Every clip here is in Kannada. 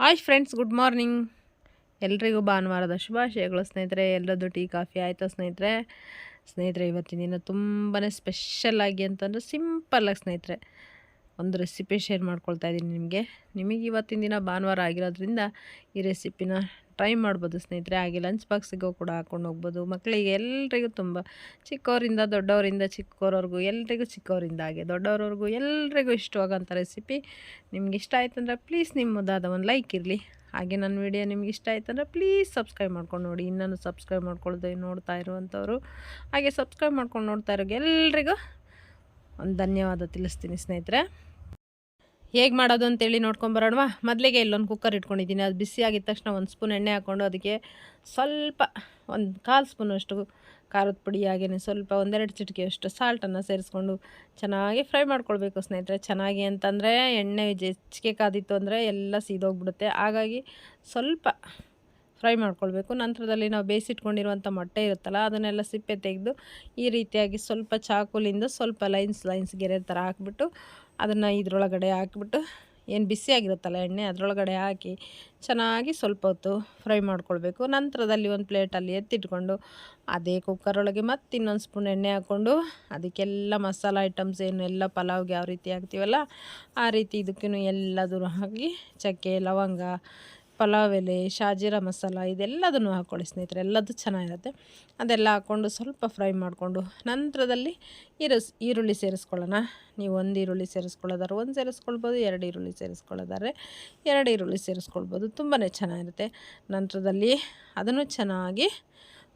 ಹಾಯ್ ಫ್ರೆಂಡ್ಸ್ ಗುಡ್ ಮಾರ್ನಿಂಗ್ ಎಲ್ರಿಗೂ ಭಾನುವಾರದ ಶುಭಾಶಯಗಳು ಸ್ನೇಹಿತರೆ. ಎಲ್ಲರದ್ದು ಟೀ, ಕಾಫಿ ಆಯಿತು ಸ್ನೇಹಿತರೆ? ಸ್ನೇಹಿತರೆ, ಇವತ್ತಿನ ದಿನ ತುಂಬಾ ಸ್ಪೆಷಲ್ಲಾಗಿ ಅಂತಂದರೆ ಸಿಂಪಲ್ಲಾಗಿ ಸ್ನೇಹಿತರೆ. ಒಂದು ರೆಸಿಪಿ ಶೇರ್ ಮಾಡ್ಕೊಳ್ತಾ ಇದ್ದೀನಿ ನಿಮಗೆ. ನಿಮಗೆ ಇವತ್ತಿನ ದಿನ ಭಾನುವಾರ ಆಗಿರೋದ್ರಿಂದ ಈ ರೆಸಿಪಿನ ಟ್ರೈ ಮಾಡ್ಬೋದು ಸ್ನೇಹಿತರೆ. ಹಾಗೆ ಲಂಚ್ ಬಾಕ್ಸಿಗೂ ಕೂಡ ಹಾಕೊಂಡು ಹೋಗ್ಬೋದು. ಮಕ್ಕಳಿಗೆ ಎಲ್ರಿಗೂ ತುಂಬ ಚಿಕ್ಕವರಿಂದ ದೊಡ್ಡವರಿಂದ ಚಿಕ್ಕವರವ್ರಿಗೂ ಎಲ್ರಿಗೂ ಚಿಕ್ಕವರಿಂದ ಹಾಗೆ ದೊಡ್ಡವ್ರವ್ರಿಗೂ ಎಲ್ರಿಗೂ ಇಷ್ಟವಾಗೋಂಥ ರೆಸಿಪಿ ನಿಮ್ಗೆ ಇಷ್ಟ ಅಂದರೆ ಪ್ಲೀಸ್ ನಿಮ್ಮದಾದ ಒಂದು ಲೈಕ್ ಇರಲಿ. ಹಾಗೆ ನನ್ನ ವಿಡಿಯೋ ನಿಮ್ಗೆ ಇಷ್ಟ ಆಯ್ತು ಆಯ್ತಂದ್ರೆ ಪ್ಲೀಸ್ ಸಬ್ಸ್ಕ್ರೈಬ್ ಮಾಡ್ಕೊಂಡು ನೋಡಿ. ಇನ್ನೂ ಸಬ್ಸ್ಕ್ರೈಬ್ ಮಾಡ್ಕೊಳ್ದೆ ನೋಡ್ತಾ ಇರುವಂಥವ್ರು ಹಾಗೆ ಸಬ್ಸ್ಕ್ರೈಬ್ ಮಾಡ್ಕೊಂಡು ನೋಡ್ತಾ ಇರೋಗೆ ಎಲ್ರಿಗೂ ಒಂದು ಧನ್ಯವಾದ ತಿಳಿಸ್ತೀನಿ ಸ್ನೇಹಿತರೆ. ಹೇಗೆ ಮಾಡೋದು ಅಂತೇಳಿ ನೋಡ್ಕೊಂಬರೋಣವಾ ಮೊದಲಿಗೆ ಇಲ್ಲೊಂದು ಕುಕ್ಕರ್ ಇಟ್ಕೊಂಡಿದ್ದೀನಿ. ಅದು ಬಿಸಿ ಆಗಿದ ತಕ್ಷಣ ಒಂದು ಸ್ಪೂನ್ ಎಣ್ಣೆ ಹಾಕ್ಕೊಂಡು ಅದಕ್ಕೆ ಸ್ವಲ್ಪ ಒಂದು ಕಾಲು ಸ್ಪೂನಷ್ಟು ಖಾರದ ಪುಡಿ ಹಾಗೆಯೇ ಸ್ವಲ್ಪ ಒಂದೆರಡು ಚಿಟಿಕೆಯಷ್ಟು ಸಾಲ್ಟನ್ನು ಸೇರಿಸ್ಕೊಂಡು ಚೆನ್ನಾಗಿ ಫ್ರೈ ಮಾಡ್ಕೊಳ್ಬೇಕು ಸ್ನೇಹಿತರೆ. ಚೆನ್ನಾಗಿ ಅಂತಂದರೆ ಎಣ್ಣೆ ಹೆಚ್ಚಿಗೆ ಕಾದಿತ್ತು ಅಂದರೆ ಎಲ್ಲ ಸೀದೋಗ್ಬಿಡುತ್ತೆ. ಹಾಗಾಗಿ ಸ್ವಲ್ಪ ಫ್ರೈ ಮಾಡ್ಕೊಳ್ಬೇಕು. ನಂತರದಲ್ಲಿ ನಾವು ಬೇಯಿಸಿಟ್ಕೊಂಡಿರುವಂಥ ಮೊಟ್ಟೆ ಇರುತ್ತಲ್ಲ, ಅದನ್ನೆಲ್ಲ ಸಿಪ್ಪೆ ತೆಗೆದು ಈ ರೀತಿಯಾಗಿ ಸ್ವಲ್ಪ ಚಾಕುಲಿಂದ ಸ್ವಲ್ಪ ಲೈನ್ಸ್ ಲೈನ್ಸ್ ಗೆರೆ ಥರ ಹಾಕ್ಬಿಟ್ಟು ಅದನ್ನು ಇದರೊಳಗಡೆ ಹಾಕ್ಬಿಟ್ಟು, ಏನು ಬಿಸಿಯಾಗಿರುತ್ತಲ್ಲ ಎಣ್ಣೆ, ಅದರೊಳಗಡೆ ಹಾಕಿ ಚೆನ್ನಾಗಿ ಸ್ವಲ್ಪ ಹೊತ್ತು ಫ್ರೈ ಮಾಡ್ಕೊಳ್ಬೇಕು. ನಂತರದಲ್ಲಿ ಒಂದು ಪ್ಲೇಟಲ್ಲಿ ಎತ್ತಿಟ್ಕೊಂಡು ಅದೇ ಕುಕ್ಕರೊಳಗೆ ಮತ್ತೆ ಇನ್ನೊಂದು ಸ್ಪೂನ್ ಎಣ್ಣೆ ಹಾಕ್ಕೊಂಡು ಅದಕ್ಕೆಲ್ಲ ಮಸಾಲ ಐಟಮ್ಸ್ ಏನು, ಎಲ್ಲ ಪಲಾವ್ಗೆ ಯಾವ ರೀತಿ ಹಾಕ್ತೀವಲ್ಲ, ಆ ರೀತಿ ಇದಕ್ಕೂ ಎಲ್ಲದೂ ಹಾಕಿ ಚಕ್ಕೆ, ಲವಂಗ ಪಲಾವ್ ಎಲೆ ಶಾಜೀರ ಮಸಾಲ ಇದೆಲ್ಲದನ್ನು ಹಾಕ್ಕೊಳ್ಳಿ ಸ್ನೇಹಿತರೆ ಎಲ್ಲದು ಚೆನ್ನಾಗಿರುತ್ತೆ. ಅದೆಲ್ಲ ಹಾಕ್ಕೊಂಡು ಸ್ವಲ್ಪ ಫ್ರೈ ಮಾಡಿಕೊಂಡು ನಂತರದಲ್ಲಿ ಈರುಸ್ ಈರುಳ್ಳಿ ಸೇರಿಸ್ಕೊಳ್ಳೋಣ. ನೀವು ಒಂದು ಈರುಳ್ಳಿ ಸೇರಿಸ್ಕೊಳ್ಳೋದಾದ್ರೆ ಒಂದು ಸೇರಿಸ್ಕೊಳ್ಬೋದು, ಎರಡು ಈರುಳ್ಳಿ ಸೇರಿಸ್ಕೊಳ್ಳೋದಾದ್ರೆ ಎರಡು ಈರುಳ್ಳಿ ಸೇರಿಸ್ಕೊಳ್ಬೋದು ತುಂಬಾ ಚೆನ್ನಾಗಿರುತ್ತೆ. ನಂತರದಲ್ಲಿ ಅದನ್ನು ಚೆನ್ನಾಗಿ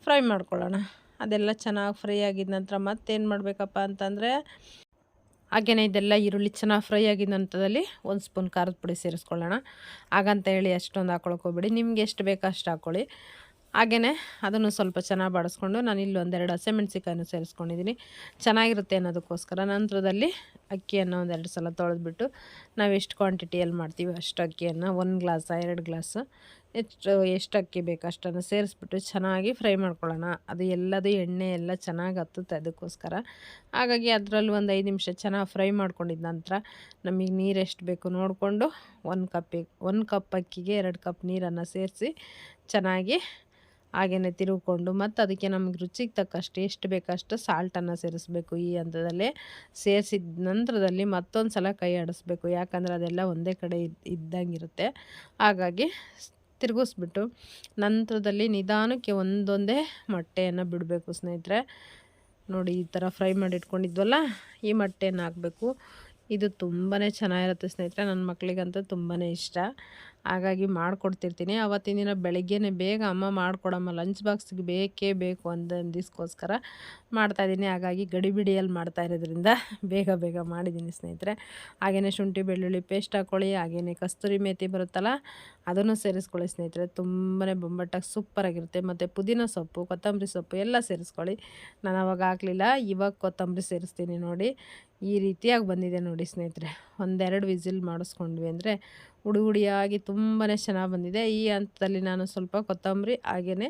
ಫ್ರೈ ಮಾಡ್ಕೊಳ್ಳೋಣ. ಅದೆಲ್ಲ ಚೆನ್ನಾಗಿ ಫ್ರೈ ಆಗಿದ ನಂತರ ಮತ್ತೇನು ಮಾಡಬೇಕಪ್ಪ ಅಂತಂದರೆ ಹಾಗೆಯೇ ಇದೆಲ್ಲ ಈರುಳ್ಳಿ ಚೆನ್ನಾಗಿ ಫ್ರೈ ಆಗಿದ ಹಂತದಲ್ಲಿ ಒಂದು ಸ್ಪೂನ್ ಖಾರದ ಪುಡಿ ಸೇರಿಸ್ಕೊಳ್ಳೋಣ. ಹಾಗಂತ ಹೇಳಿ ಅಷ್ಟೊಂದು ಹಾಕೊಳಕ್ಕೆ ಹೋಗ್ಬೇಡಿ. ನಿಮ್ಗೆ ಎಷ್ಟು ಬೇಕೋ ಅಷ್ಟು ಹಾಕ್ಕೊಳ್ಳಿ ಹಾಗೆಯೇ ಅದನ್ನು ಸ್ವಲ್ಪ ಚೆನ್ನಾಗಿ ಬಾಡಿಸ್ಕೊಂಡು ನಾನು ಇಲ್ಲಿ ಒಂದೆರಡು ಹಸಿಮೆಣ್ಸಿಕಾಯನ್ನು ಸೇರಿಸ್ಕೊಂಡಿದ್ದೀನಿ ಚೆನ್ನಾಗಿರುತ್ತೆ ಅನ್ನೋದಕ್ಕೋಸ್ಕರ ನಂತರದಲ್ಲಿ ಅಕ್ಕಿಯನ್ನು ಒಂದೆರಡು ಸಲ ತೊಳೆದ್ಬಿಟ್ಟು ನಾವು ಎಷ್ಟು ಕ್ವಾಂಟಿಟಿಯಲ್ಲಿ ಮಾಡ್ತೀವಿ ಅಷ್ಟು ಅಕ್ಕಿಯನ್ನು ಒಂದು ಗ್ಲಾಸ ಎರಡು ಗ್ಲಾಸ್ ಎಷ್ಟು ಎಷ್ಟು ಅಕ್ಕಿ ಬೇಕು ಅಷ್ಟನ್ನು ಸೇರಿಸ್ಬಿಟ್ಟು ಚೆನ್ನಾಗಿ ಫ್ರೈ ಮಾಡ್ಕೊಳ್ಳೋಣ. ಅದು ಎಲ್ಲದು ಎಣ್ಣೆ ಎಲ್ಲ ಚೆನ್ನಾಗಿ ಹತ್ತುತ್ತೆ ಅದಕ್ಕೋಸ್ಕರ. ಹಾಗಾಗಿ ಅದರಲ್ಲಿ ಒಂದು ಐದು ನಿಮಿಷ ಚೆನ್ನಾಗಿ ಫ್ರೈ ಮಾಡ್ಕೊಂಡಿದ್ದ ನಂತರ ನಮಗೆ ನೀರು ಎಷ್ಟು ಬೇಕು ನೋಡಿಕೊಂಡು ಒಂದು ಕಪ್ಪಿಗೆ ಒಂದು ಕಪ್ ಅಕ್ಕಿಗೆ ಎರಡು ಕಪ್ ನೀರನ್ನು ಸೇರಿಸಿ ಚೆನ್ನಾಗಿ ಹಾಗೆಯೇ ತಿರುಗಿಕೊಂಡು ಮತ್ತು ಅದಕ್ಕೆ ನಮಗೆ ರುಚಿಗೆ ತಕ್ಕಷ್ಟು ಎಷ್ಟು ಬೇಕಷ್ಟು ಸಾಲ್ಟನ್ನು ಸೇರಿಸ್ಬೇಕು ಈ ಹಂತದಲ್ಲೇ. ಸೇರಿಸಿದ ನಂತರದಲ್ಲಿ ಮತ್ತೊಂದು ಸಲ ಕೈ ಆಡಿಸ್ಬೇಕು. ಯಾಕಂದರೆ ಅದೆಲ್ಲ ಒಂದೇ ಕಡೆ ಇದ್ದಂಗಿರುತ್ತೆ. ಹಾಗಾಗಿ ತಿರುಗಿಸ್ಬಿಟ್ಟು ನಂತರದಲ್ಲಿ ನಿಧಾನಕ್ಕೆ ಒಂದೊಂದೇ ಮೊಟ್ಟೆಯನ್ನು ಬಿಡಬೇಕು ಸ್ನೇಹಿತರೆ. ನೋಡಿ ಈ ಥರ ಫ್ರೈ ಮಾಡಿ ಇಟ್ಕೊಂಡಿದ್ವಲ್ಲ ಈ ಮೊಟ್ಟೆಯನ್ನು ಹಾಕಬೇಕು. ಇದು ತುಂಬಾ ಚೆನ್ನಾಗಿರುತ್ತೆ ಸ್ನೇಹಿತರೆ. ನನ್ನ ಮಕ್ಕಳಿಗಂತೂ ತುಂಬಾ ಇಷ್ಟ. ಹಾಗಾಗಿ ಮಾಡಿಕೊಡ್ತಿರ್ತೀನಿ. ಅವತ್ತಿನ ದಿನ ಬೆಳಗ್ಗೆನೇ ಬೇಗ ಅಮ್ಮ ಮಾಡಿಕೊಡಮ್ಮ ಲಂಚ್ ಬಾಕ್ಸ್ಗೆ ಬೇಕೇ ಬೇಕು ಅಂದಿಸ್ಕೋಸ್ಕರ ಮಾಡ್ತಾಯಿದ್ದೀನಿ ಹಾಗಾಗಿ ಗಡಿಬಿಡಿಯಲ್ಲಿ ಮಾಡ್ತಾ ಇರೋದ್ರಿಂದ ಬೇಗ ಬೇಗ ಮಾಡಿದ್ದೀನಿ ಸ್ನೇಹಿತರೆ. ಹಾಗೆಯೇ ಶುಂಠಿ, ಬೆಳ್ಳುಳ್ಳಿ ಪೇಸ್ಟ್ ಹಾಕ್ಕೊಳ್ಳಿ ಹಾಗೆಯೇ ಕಸ್ತೂರಿ ಮೇಥಿ ಬರುತ್ತಲ್ಲ, ಅದನ್ನು ಸೇರಿಸ್ಕೊಳ್ಳಿ ಸ್ನೇಹಿತರೆ. ತುಂಬಾ ಬೊಂಬಟ್ಟಾಗಿ ಸೂಪರಾಗಿರುತ್ತೆ ಮತ್ತು ಪುದೀನ ಸೊಪ್ಪು, ಕೊತ್ತಂಬರಿ ಸೊಪ್ಪು ಎಲ್ಲ ಸೇರಿಸ್ಕೊಳ್ಳಿ. ನಾನು ಅವಾಗ ಹಾಕಲಿಲ್ಲ, ಇವಾಗ ಕೊತ್ತಂಬರಿ ಸೇರಿಸ್ತೀನಿ ನೋಡಿ. ಈ ರೀತಿಯಾಗಿ ಬಂದಿದೆ ನೋಡಿ ಸ್ನೇಹಿತರೆ. ಒಂದೆರಡು ವಿಸಿಲ್ ಮಾಡಿಸ್ಕೊಂಡ್ವಿ ಅಂದರೆ ಹುಡಿ ಹುಡಿಯಾಗಿ ತುಂಬಾ ಚೆನ್ನಾಗಿ ಬಂದಿದೆ. ಈ ಹಂತದಲ್ಲಿ ನಾನು ಸ್ವಲ್ಪ ಕೊತ್ತಂಬರಿ ಹಾಗೆಯೇ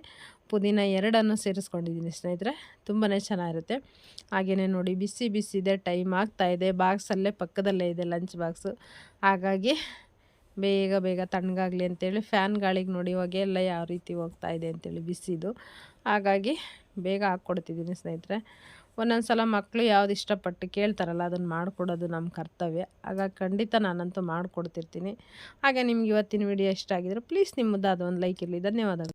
ಪುದೀನ ಎರಡನ್ನು ಸೇರಿಸ್ಕೊಂಡಿದ್ದೀನಿ ಸ್ನೇಹಿತರೆ. ತುಂಬಾ ಚೆನ್ನಾಗಿರುತ್ತೆ. ಹಾಗೆಯೇ ನೋಡಿ ಬಿಸಿ ಬಿಸಿ ಇದೆ. ಟೈಮ್ ಆಗ್ತಾಯಿದೆ ಬಾಕ್ಸಲ್ಲೇ ಪಕ್ಕದಲ್ಲೇ ಇದೆ ಲಂಚ್ ಬಾಕ್ಸು. ಹಾಗಾಗಿ ಬೇಗ ಬೇಗ ತಣ್ಣಗಾಗಲಿ ಅಂತೇಳಿ ಫ್ಯಾನ್ ಗಾಳಿಗೆ ನೋಡಿ ಇವಾಗ ಎಲ್ಲ ಯಾವ ರೀತಿ ಹೋಗ್ತಾ ಇದೆ ಅಂತೇಳಿ ಬಿಸಿದು. ಹಾಗಾಗಿ ಬೇಗ ಹಾಕ್ಕೊಡ್ತಿದ್ದೀನಿ ಸ್ನೇಹಿತರೆ. ಒಂದೊಂದು ಸಲ ಮಕ್ಕಳು ಯಾವ್ದು ಇಷ್ಟಪಟ್ಟು ಕೇಳ್ತಾರಲ್ಲ, ಅದನ್ನು ಮಾಡಿಕೊಡೋದು ನಮ್ಮ ಕರ್ತವ್ಯ. ಆಗ ಖಂಡಿತ ನಾನಂತೂ ಮಾಡಿಕೊಡ್ತಿರ್ತೀನಿ. ಹಾಗೆ ನಿಮ್ಗೆ ಇವತ್ತಿನ ವಿಡಿಯೋ ಇಷ್ಟ ಆಗಿದ್ರೆ ಪ್ಲೀಸ್ ನಿಮ್ಮದು ಒಂದು ಲೈಕ್ ಇರಲಿ. ಧನ್ಯವಾದಗಳು.